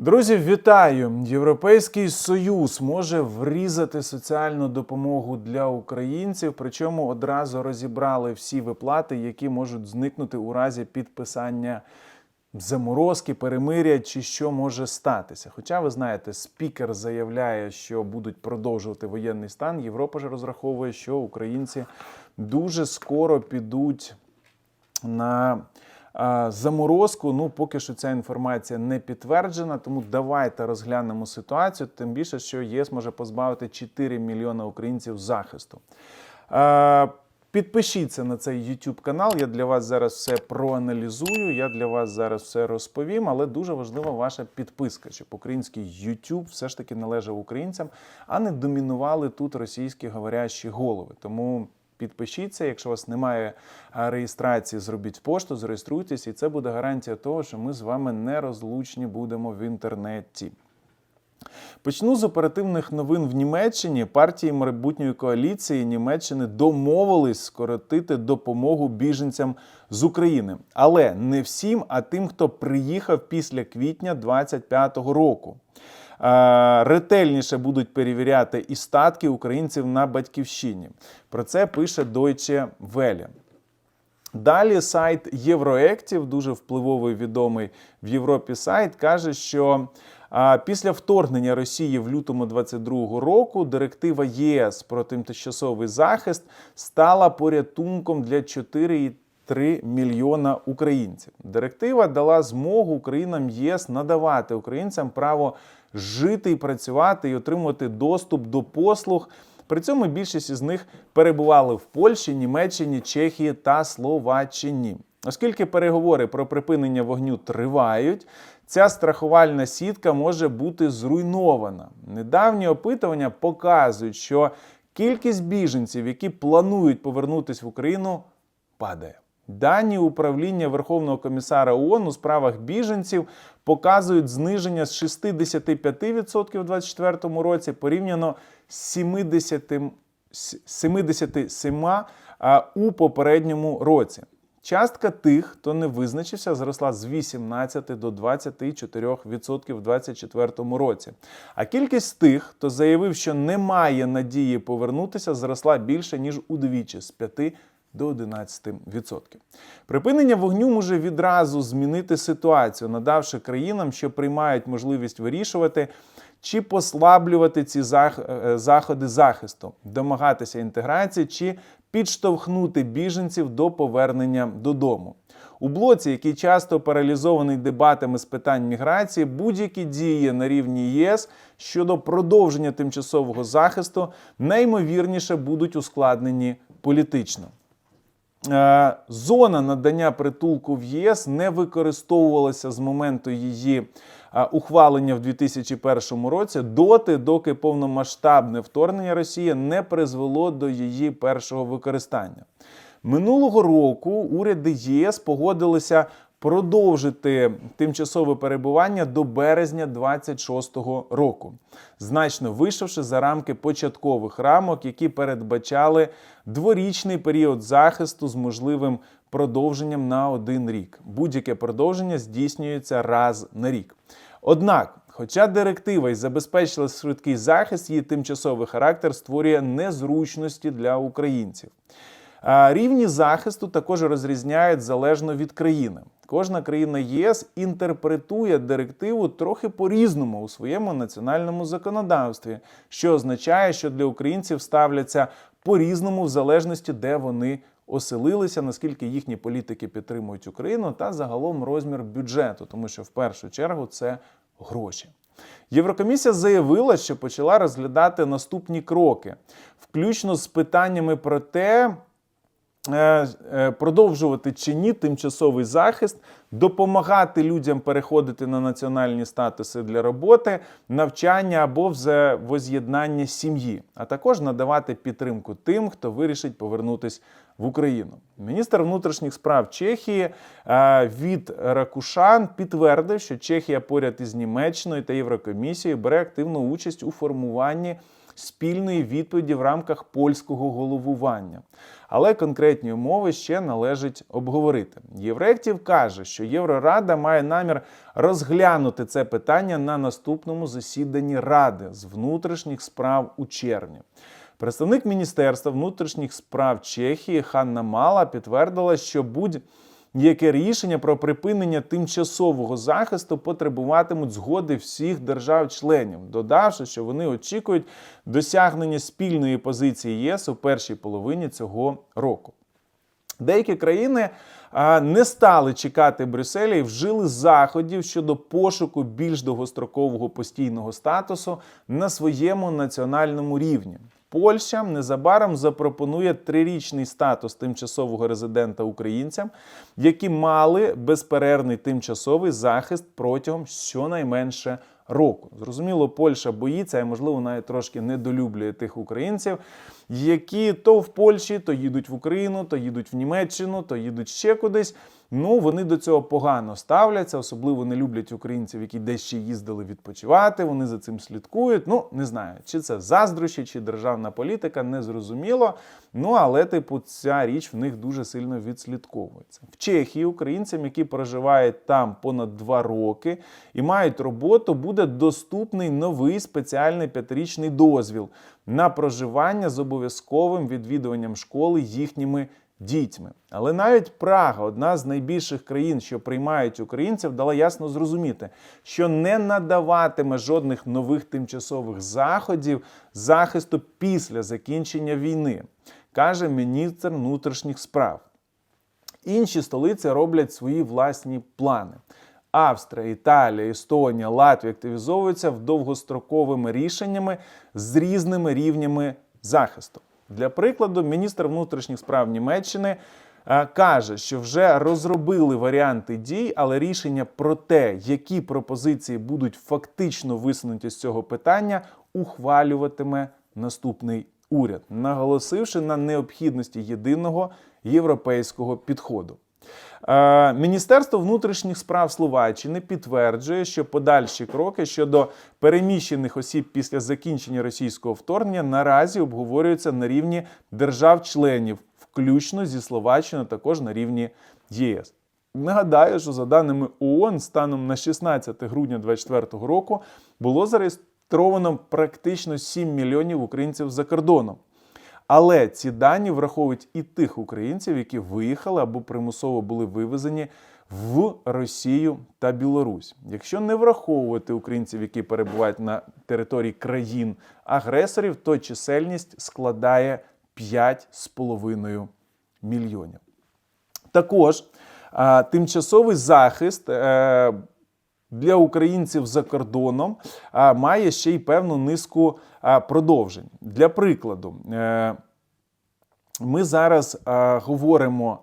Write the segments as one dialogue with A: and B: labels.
A: Друзі, вітаю! Європейський Союз може врізати соціальну допомогу для українців, причому одразу розібрали всі виплати, які можуть зникнути у разі підписання заморозки, перемиря чи що може статися. Хоча ви знаєте, спікер заявляє, що будуть продовжувати воєнний стан. Європа ж розраховує, що українці дуже скоро підуть на заморозку. Ну, поки що ця інформація не підтверджена, тому давайте розглянемо ситуацію. Тим більше, що ЄС може позбавити 4 мільйони українців захисту. Підпишіться на цей YouTube канал. Я для вас зараз все проаналізую. Я для вас зараз все розповім, але дуже важлива ваша підписка, щоб український YouTube все ж таки належав українцям, а не домінували тут російські говорящі голови. Тому підпишіться. Якщо у вас немає реєстрації, зробіть пошту, зареєструйтесь, і це буде гарантія того, що ми з вами нерозлучні будемо в інтернеті. Почну з оперативних новин в Німеччині. Партії майбутньої коаліції Німеччини домовились скоротити допомогу біженцям з України, але не всім, а тим, хто приїхав після квітня 2025 року. Е, Ретельніше будуть перевіряти і статки українців на батьківщині. Про це пише Deutsche Welle. Далі сайт Євроектів, дуже впливовий відомий в Європі сайт, каже, що після вторгнення Росії в лютому 2022 року директива ЄС про тимчасовий захист стала порятунком для 4,3 мільйона українців. Директива дала змогу Українам ЄС надавати українцям право жити і працювати і отримувати доступ до послуг. При цьому більшість із них перебували в Польщі, Німеччині, Чехії та Словаччині. Оскільки переговори про припинення вогню тривають, ця страхувальна сітка може бути зруйнована. Недавні опитування показують, що кількість біженців, які планують повернутися в Україну, падає. Дані управління Верховного комісара ООН у справах біженців показують зниження з 65% у 2024 році порівняно з 70, 77 а, у попередньому році. Частка тих, хто не визначився, зросла з 18 до 24% в 2024 році. А кількість тих, хто заявив, що немає надії повернутися, зросла більше ніж удвічі з 5 до 11%. Припинення вогню може відразу змінити ситуацію, надавши країнам, що приймають можливість вирішувати. Чи послаблювати ці е, заходи захисту, домагатися інтеграції, чи підштовхнути біженців до повернення додому. У блоці, який часто паралізований дебатами з питань міграції, будь-які дії на рівні ЄС щодо продовження тимчасового захисту неймовірніше будуть ускладнені політично. Е, Зона надання притулку в ЄС не використовувалася з моменту її е, ухвалення в 2001 році доти, доки повномасштабне вторгнення Росії не призвело до її першого використання. Минулого року уряди ЄС погодилися продовжити тимчасове перебування до березня 26-го року, значно вийшовши за рамки початкових рамок, які передбачали дворічний період захисту з можливим продовженням на один рік. Будь-яке продовження здійснюється раз на рік. Однак, хоча директива й забезпечила швидкий захист, її тимчасовий характер створює незручності для українців. Рівні захисту також розрізняють залежно від країни. Кожна країна ЄС інтерпретує директиву трохи по-різному у своєму національному законодавстві, що означає, що для українців ставляться по-різному в залежності, де вони оселилися, наскільки їхні політики підтримують Україну, та загалом розмір бюджету, тому що в першу чергу це гроші. Єврокомісія заявила, що почала розглядати наступні кроки, включно з питаннями про те, продовжувати чи ні тимчасовий захист, допомагати людям переходити на національні статуси для роботи, навчання або воз'єднання сім'ї, а також надавати підтримку тим, хто вирішить повернутися в Україну. Міністр внутрішніх справ Чехії е, від Ракушан підтвердив, що Чехія поряд із Німеччиною та Єврокомісією бере активну участь у формуванні спільної відповіді в рамках польського головування. Але конкретні умови ще належить обговорити. Євректів каже, що Єврорада має намір розглянути це питання на наступному засіданні Ради з внутрішніх справ у червні. Представник Міністерства внутрішніх справ Чехії Ханна Мала підтвердила, що будь-яке рішення про припинення тимчасового захисту потребуватимуть згоди всіх держав-членів, додавши, що вони очікують досягнення спільної позиції ЄС у першій половині цього року. Деякі країни не стали чекати Брюсселя і вжили заходів щодо пошуку більш довгострокового постійного статусу на своєму національному рівні. Польща незабаром запропонує трирічний статус тимчасового резидента українцям, які мали безперервний тимчасовий захист протягом щонайменше року. Зрозуміло, Польща боїться, і можливо навіть трошки недолюблює тих українців, які то в Польщі, то їдуть в Україну, то їдуть в Німеччину, то їдуть ще кудись. Ну, вони до цього погано ставляться, особливо не люблять українців, які десь ще їздили відпочивати. Вони за цим слідкують. Ну, не знаю, чи це заздрощі, чи державна політика, не зрозуміло. Ну, але, типу, ця річ в них дуже сильно відслідковується. В Чехії українцям, які проживають там понад два роки і мають роботу, буде доступний новий спеціальний п'ятирічний дозвіл на проживання з обов'язковим відвідуванням школи їхніми дітьми. Але навіть Прага, одна з найбільших країн, що приймають українців, дала ясно зрозуміти, що не надаватиме жодних нових тимчасових заходів захисту після закінчення війни, каже міністр внутрішніх справ. Інші столиці роблять свої власні плани. Австрія, Італія, Естонія, Латвія активізовуються в довгостроковими рішеннями з різними рівнями захисту. Для прикладу, міністр внутрішніх справ Німеччини е, каже, що вже розробили варіанти дій, але рішення про те, які пропозиції будуть фактично висунуті з цього питання, ухвалюватиме наступний уряд, наголосивши на необхідності єдиного європейського підходу. Е, Міністерство внутрішніх справ Словаччини підтверджує, що подальші кроки щодо переміщених осіб після закінчення російського вторгнення наразі обговорюються на рівні держав-членів, включно зі Словаччиною, також на рівні ЄС. Нагадаю, що за даними ООН, станом на 16 грудня 2024 року було зареєстровано практично 7 мільйонів українців за кордоном. Але ці дані враховують і тих українців, які виїхали або примусово були вивезені в Росію та Білорусь. Якщо не враховувати українців, які перебувають на території країн-агресорів, то чисельність складає 5,5 мільйонів. Також тимчасовий захист. Для українців за кордоном має ще й певну низку продовжень. Для прикладу, е, ми зараз говоримо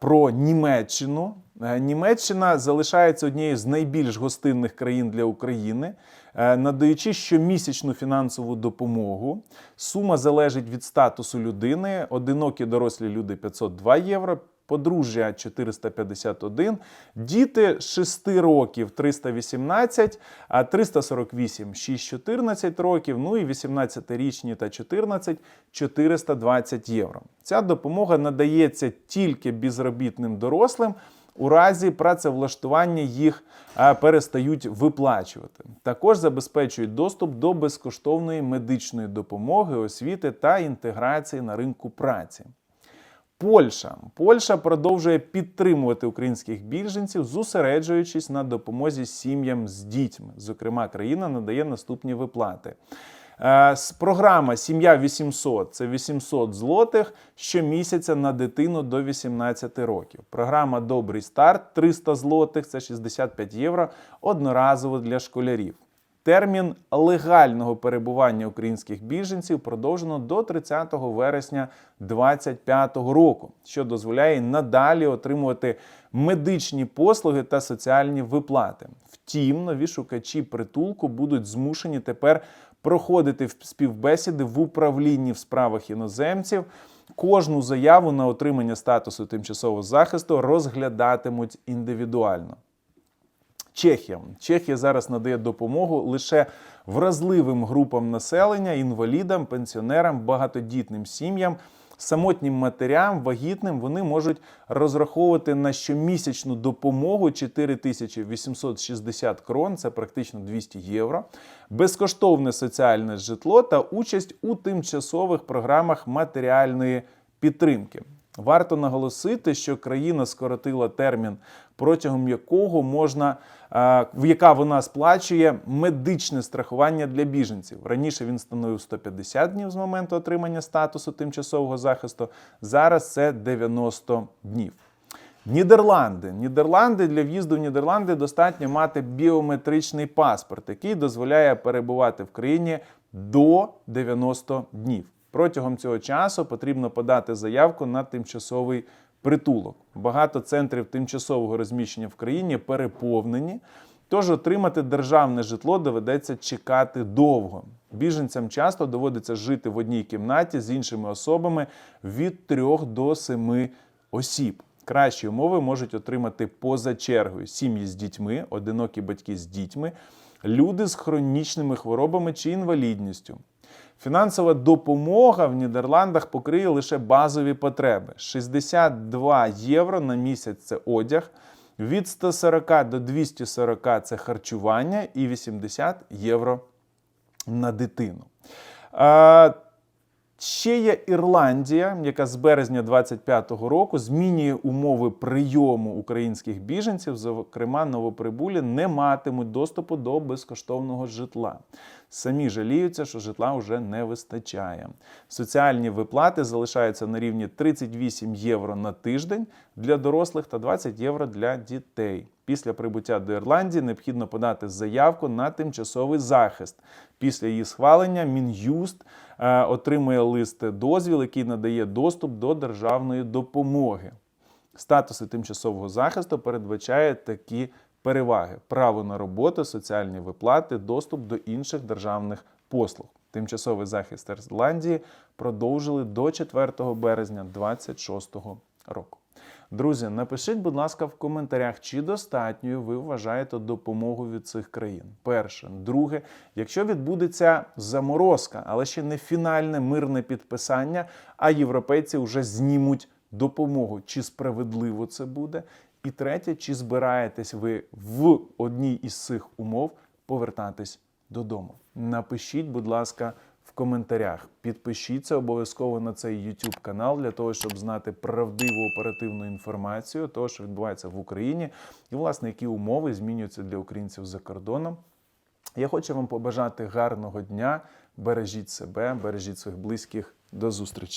A: про Німеччину. Е, Німеччина залишається однією з найбільш гостинних країн для України, е, надаючи щомісячну фінансову допомогу. Сума залежить від статусу людини. Одинокі дорослі люди 502 євро подружжя 451, діти 6 років 318, а 348 6-14 років, ну і 18-річні та 14 420 євро. Ця допомога надається тільки безробітним дорослим. У разі працевлаштування їх перестають виплачувати. Також забезпечують доступ до безкоштовної медичної допомоги, освіти та інтеграції на ринку праці. Польща Польща продовжує підтримувати українських біженців, зосереджуючись на допомозі сім'ям з дітьми. Зокрема, країна надає наступні виплати. Е, програма Сім'я 800 це 800 злотих щомісяця на дитину до 18 років. Програма Добрий старт 300 злотих це 65 євро одноразово для школярів. Термін легального перебування українських біженців продовжено до 30 вересня 2025 року, що дозволяє надалі отримувати медичні послуги та соціальні виплати. Втім, нові шукачі притулку будуть змушені тепер проходити співбесіди в управлінні в справах іноземців. Кожну заяву на отримання статусу тимчасового захисту розглядатимуть індивідуально. Чехія. Чехія зараз надає допомогу лише вразливим групам населення, інвалідам, пенсіонерам, багатодітним сім'ям. Самотнім матерям, вагітним вони можуть розраховувати на щомісячну допомогу 4860 крон, це практично 200 євро, безкоштовне соціальне житло та участь у тимчасових програмах матеріальної підтримки. Варто наголосити, що країна скоротила термін, протягом якого можна, яка вона сплачує медичне страхування для біженців. Раніше він становив 150 днів з моменту отримання статусу тимчасового захисту. Зараз це 90 днів. Нідерланди. Нідерланди для в'їзду в Нідерланди достатньо мати біометричний паспорт, який дозволяє перебувати в країні до 90 днів. Протягом цього часу потрібно подати заявку на тимчасовий притулок. Багато центрів тимчасового розміщення в країні переповнені. Тож отримати державне житло доведеться чекати довго. Біженцям часто доводиться жити в одній кімнаті з іншими особами від 3 до 7 осіб. Кращі умови можуть отримати поза чергою сім'ї з дітьми, одинокі батьки з дітьми, люди з хронічними хворобами чи інвалідністю. Фінансова допомога в Нідерландах покриє лише базові потреби: 62 євро на місяць це одяг, від 140 до 240 це харчування і 80 євро на дитину. Ще є Ірландія, яка з березня 25-го року змінює умови прийому українських біженців. Зокрема, новоприбулі не матимуть доступу до безкоштовного житла. Самі жаліються, що житла вже не вистачає. Соціальні виплати залишаються на рівні 38 євро на тиждень для дорослих та 20 євро для дітей. Після прибуття до Ірландії необхідно подати заявку на тимчасовий захист. Після її схвалення Мін'юст е, отримує лист дозвіл, який надає доступ до державної допомоги. Статуси тимчасового захисту передбачає такі переваги: право на роботу, соціальні виплати, доступ до інших державних послуг. Тимчасовий захист Ірландії продовжили до 4 березня 2026 року. Друзі, напишіть, будь ласка, в коментарях, чи достатньою ви вважаєте допомогу від цих країн. Перше, друге, якщо відбудеться заморозка, але ще не фінальне мирне підписання, а європейці вже знімуть допомогу, чи справедливо це буде. І третє, чи збираєтесь ви в одній із цих умов повертатись додому? Напишіть, будь ласка, в коментарях. Підпишіться обов'язково на цей YouTube канал для того, щоб знати правдиву оперативну інформацію, того, що відбувається в Україні, і власне які умови змінюються для українців за кордоном. Я хочу вам побажати гарного дня. Бережіть себе, бережіть своїх близьких. До зустрічі!